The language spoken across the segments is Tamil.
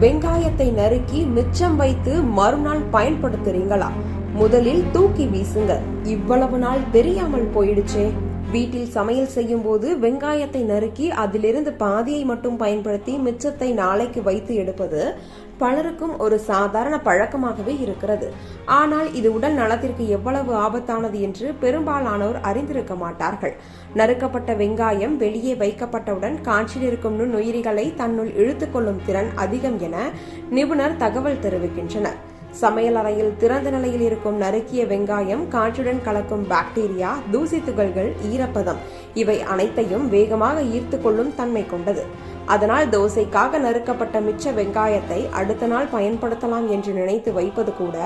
வெங்காயத்தை நறுக்கி மிச்சம் வைத்து மறுநாள் பயன்படுத்துறீங்களா? முதலில் தூக்கி வீசுங்க. இவ்வளவு நாள் தெரியாமல் போயிடுச்சே. வீட்டில் சமையல் செய்யும் போது வெங்காயத்தை நறுக்கி அதிலிருந்து பாதியை மட்டும் பயன்படுத்தி மிச்சத்தை நாளைக்கு வைத்து எடுப்பது பலருக்கும் ஒரு சாதாரண பழக்கமாகவே இருக்கிறது. ஆனால் இது உடல் நலத்திற்கு எவ்வளவு ஆபத்தானது என்று பெரும்பாலானோர் அறிந்திருக்க மாட்டார்கள். நறுக்கப்பட்ட வெங்காயம் வெளியே வைக்கப்பட்டவுடன் காற்றில் இருக்கும் நுண்ணுயிரிகளை தன்னுள் இழுத்துக்கொள்ளும் திறன் அதிகம் என நிபுணர் தகவல் தெரிவிக்கின்றனர். சமையல் அறையில் திறந்த நிலையில் இருக்கும் நறுக்கிய வெங்காயம் காற்றுடன் கலக்கும் பாக்டீரியா தூசி துகள்கள் ஈரப்பதம் இவை அனைத்தையும் வேகமாக ஈர்த்து கொள்ளும் தன்மை கொண்டது. அதனால் தோசைக்காக நறுக்கப்பட்ட மிச்ச வெங்காயத்தை அடுத்த நாள் பயன்படுத்தலாம் என்று நினைத்து வைப்பது கூட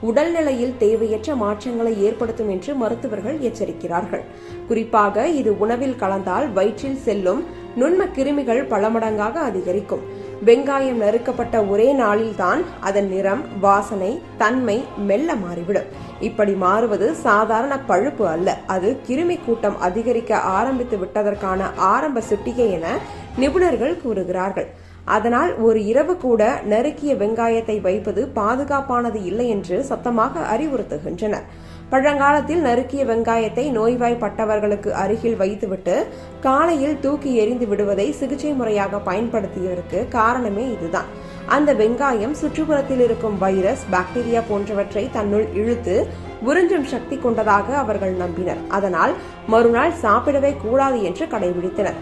உடல்நிலையில் தேவையற்ற மாற்றங்களை ஏற்படுத்தும் என்று மருத்துவர்கள் எச்சரிக்கிறார்கள். குறிப்பாக இது உணவில் கலந்தால் வயிற்றில் செல்லும் நுண்ம கிருமிகள் பல மடங்காக அதிகரிக்கும். வெங்காயம் நறுக்கப்பட்ட ஒரே நாளில்தான் அதன் நிறம் வாசனை தன்மை மெல்ல மாறிவிடும். இப்படி மாறுவது சாதாரண பழுப்பு அல்ல. அது கிருமி கூட்டம் அதிகரிக்க ஆரம்பித்து விட்டதற்கான ஆரம்ப சுட்டிகை என நிபுணர்கள் கூறுகிறார்கள். அதனால் ஒரு இரவு கூட நறுக்கிய வெங்காயத்தை வைப்பது பாதுகாப்பானது இல்லை என்று சத்தமாக அறிவுறுத்துகின்றனர். பழங்காலத்தில் நறுக்கிய வெங்காயத்தை நோய்வாய்ப்பட்டவர்களுக்கு அருகில் வைத்துவிட்டு காலையில் தூக்கி எறிந்து விடுவதை சிகிச்சை முறையாக பயன்படுத்தியதற்கு காரணமே இதுதான். அந்த வெங்காயம் சுற்றுப்புறத்தில் இருக்கும் வைரஸ் பாக்டீரியா போன்றவற்றை தன்னுள் இழுத்து உறிஞ்சும் சக்தி கொண்டதாக அவர்கள் நம்பினர். அதனால் மறுநாள் சாப்பிடவே கூடாது என்று கடைபிடித்தனர்.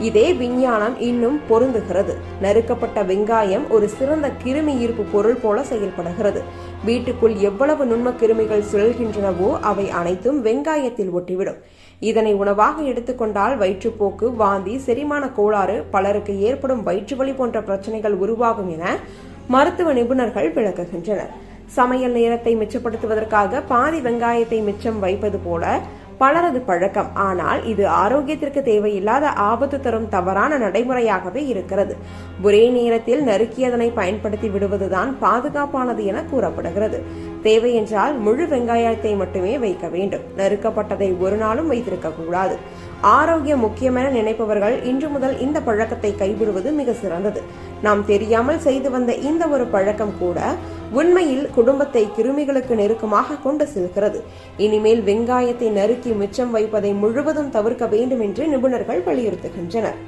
இதே விஞ்ஞானம் இன்னும் பொருந்துகிறது. நறுக்கப்பட்ட வெங்காயம் ஒரு சிறந்த கிருமி ஈர்ப்பு பொருள் போல செயல்படுகிறது. வீட்டுக்குள் எவ்வளவு நுண்ம கிருமிகள் சுழல்கின்றனவோ அவை அனைத்தும் வெங்காயத்தில் ஒட்டிவிடும். இதனை உணவாக எடுத்துக்கொண்டால் வயிற்றுப்போக்கு வாந்தி செரிமான கோளாறு பலருக்கு ஏற்படும் வயிற்று வலி போன்ற பிரச்சனைகள் உருவாகும் என மருத்துவ நிபுணர்கள் விளக்குகின்றனர். சமையல் நேரத்தை மிச்சப்படுத்துவதற்காக பாதி வெங்காயத்தை மிச்சம் வைப்பது போல பலரது பழக்கம். ஆனால் இது ஆரோக்கியத்திற்கு தேவையில்லாத ஆபத்து தரும் தவறான நடைமுறையாகவே இருக்கிறது. ஒரே நேரத்தில் நறுக்கியதனை பயன்படுத்தி விடுவதுதான் பாதுகாப்பானது என கூறப்படுகிறது. தேவையென்றால் முழு வெங்காயத்தை மட்டுமே வைக்க வேண்டும். நறுக்கப்பட்டதை ஒரு நாளும் வைத்திருக்க கூடாது. ஆரோக்கியம் முக்கியமென நினைப்பவர்கள் இன்று முதல் இந்த பழக்கத்தை கைவிடுவது மிக சிறந்தது. நாம் தெரியாமல் செய்து வந்த இந்த ஒரு பழக்கம் கூட உண்மையில் குடும்பத்தை கிருமிகளுக்கு நெருக்கமாக கொண்டு செல்கிறது. இனிமேல் வெங்காயத்தை நறுக்கி மிச்சம் வைப்பதை முழுவதும் தவிர்க்க வேண்டும் என்று நிபுணர்கள் வலியுறுத்துகின்றனர்.